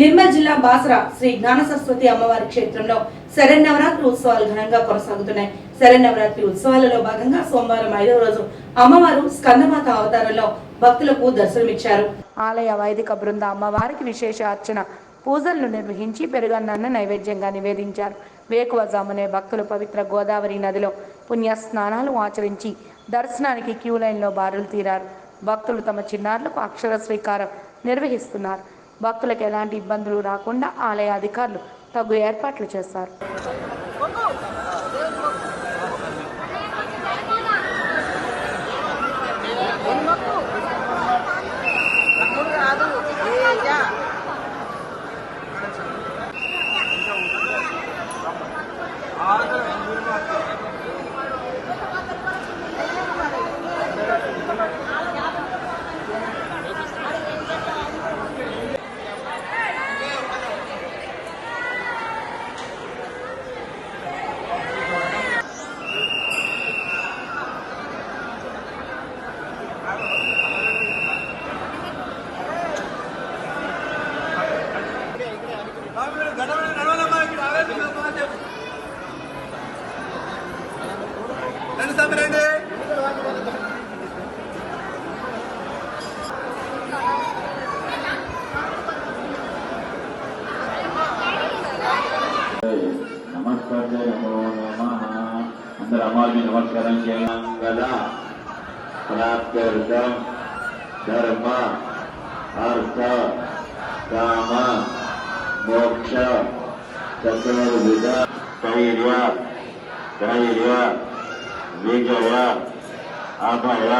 నిర్మల్ జిల్లా బాసరా శ్రీ జ్ఞాన సరస్వతి అమ్మవారి క్షేత్రంలో శరన్నవరాత్రి ఉత్సవాలు ఘనంగా కొనసాగుతున్నాయి. శరన్నవరాత్రి ఉత్సవాలలో భాగంగా సోమవారం ఐదవ రోజు అమ్మవారు స్కందమాత అవతారంలో భక్తులకు దర్శనమిచ్చారు. ఆలయ వైదిక బృంద అమ్మవారికి విశేష అర్చన పూజలను నిర్వహించి పెరుగన్నాన్ని నైవేద్యంగా నివేదించారు. వేకువజామునే భక్తులు పవిత్ర గోదావరి నదిలో పుణ్య స్నానాలు ఆచరించి దర్శనానికి క్యూ లైన్లో బారులు తీరారు. భక్తులు తమ చిన్నారులకు అక్షర స్వీకారం నిర్వహిస్తున్నారు. భక్తులకు ఎలాంటి ఇబ్బందులు రాకుండా ఆలయ అధికారులు తగు ఏర్పాట్లు చేశారు. ನಮಸ್ಕಾರತೆ ನಮೋ ನಮಃ ಅಂದ್ರೆ ಅಮ್ಮಾಜಿ ನಮಸ್ಕಾರ ಅನಾತ್ಯರ್ಥ ಧರ್ಮ ಅರ್ಥ ಕಾಮ ಮೋಕ್ಷ ಚತುರ್ವಿಧ ಧೈರ್ಯ ಧೈರ್ಯ ವಿಜಯ ಅಭಯ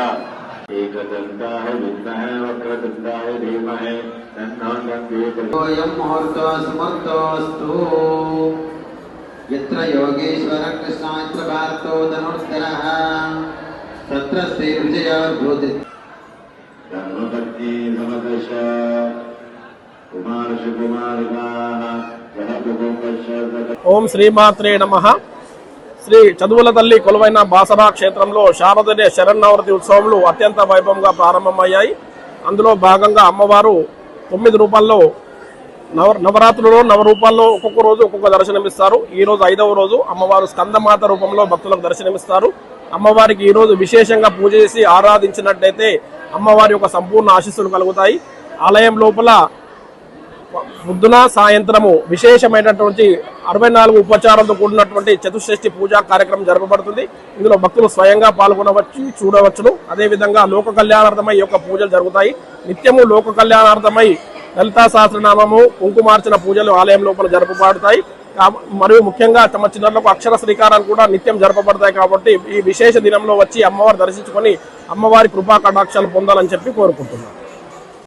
एकदंता है विद्महे वक्रदंताय धीमहि तन्नो तत्र श्रीविजयोद्भूति धनुर्भक्ति समदश कुमारशुकुमारिकाः ओम श्रीमात्रे नमः। శ్రీ చదువుల తల్లి కొలువైన బాసరా క్షేత్రంలో శారదనే శరణవరతి ఉత్సవములు అత్యంత వైభవంగా ప్రారంభమయ్యాయి. అందులో భాగంగా అమ్మవారు తొమ్మిది రూపాల్లో నవ నవరాత్రులలో నవరూపాల్లో ఒక్కొక్క రోజు ఒక్కొక్క దర్శనమిస్తారు. ఈ రోజు ఐదవ రోజు అమ్మవారు స్కందమాత రూపంలో భక్తులకు దర్శనమిస్తారు. అమ్మవారికి ఈ రోజు విశేషంగా పూజ చేసి ఆరాధించినట్టయితే అమ్మవారి యొక్క సంపూర్ణ ఆశీస్సులు కలుగుతాయి. ఆలయం లోపల పొద్దున సాయంత్రము విశేషమైనటువంటి అరవై నాలుగు ఉపచారాలతో కూడినటువంటి చతుష్షష్ఠి పూజా కార్యక్రమం జరపబడుతుంది. ఇందులో భక్తులు స్వయంగా పాల్గొనవచ్చు చూడవచ్చును. అదేవిధంగా లోక కళ్యాణార్థమై యొక్క పూజలు జరుగుతాయి. నిత్యము లోక కళ్యాణార్థమై లలితా సహస్రనామము కుంకుమార్చన పూజలు ఆలయం లోపల జరపబడతాయి. మరియు ముఖ్యంగా తమ చిన్నలకు అక్షర శ్రీకారాలు కూడా నిత్యం జరపబడతాయి కాబట్టి ఈ విశేష దినంలో వచ్చి అమ్మవారు దర్శించుకొని అమ్మవారి కృపా కటాక్షాలు పొందాలని చెప్పి కోరుకుంటున్నాను